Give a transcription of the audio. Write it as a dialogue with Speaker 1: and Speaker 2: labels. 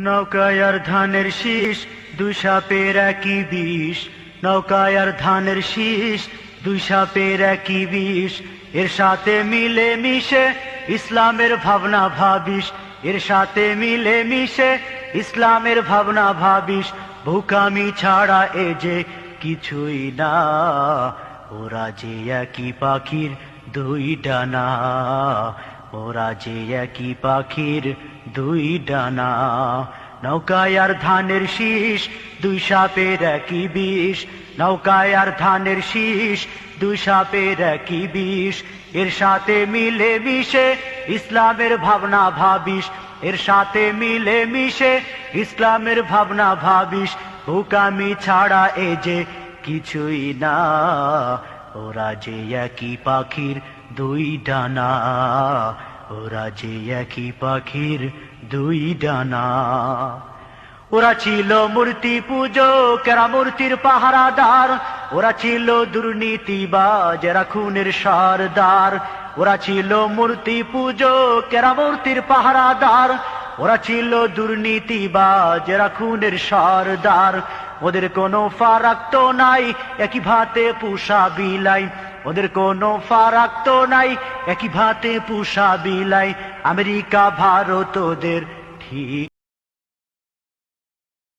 Speaker 1: নৌকায় আর ধানের শীষ, দুই সাপের একই বিষ। নৌকায় আর ধানের শীষ, দুই সাপের একই বিষ। এর সাথে মিলে মিশে ইসলামের ভাবনা ভাবিস। এর সাথে মিলে মিশে ইসলামের ভাবনা ভাবিস। ভুকামি ছাড়া এ যে কিছুই না। ওরা যে একই পাখির দুই ডানা। ওরা যে একই পাখির দুই ডানা। নৌকায় আর ধানের শীষ, দুই সাপের একই বিষ। নৌকায় আর ধানের শীষ, দুই সাপের একই বিষ। এর সাথে মিলে মিশে ইসলামের ভাবনা ভাবিস। এর সাথে মিলে মিশে ইসলামের ভাবনা ভাবিস। হুকামি ছাড়া এ যে কিছুই না। ওরা যে একই পাখির দুই ডানা। ওরা যে একই পাখির দুই ডানা। ওরা ছিল মূর্তি পুজো কেরা মূর্তির পাহারাদার। ওরা ছিল দুর্নীতিবাজ, এরা খুনের সরদার। ওরা ছিল মূর্তি পুজো কেরা মূর্তির পাহারাদার। ওরা ছিল দুর্নীতিবাজ, এরা খুনের সরদার। ওদের কোনো ফারাক তো নাই, একই ভাতে পুষা বিলাই। ওদের কোনো ফারাক তো নাই। একই ভাতে পুষা বিলাই। আমেরিকা ভারত ওদের ঠিক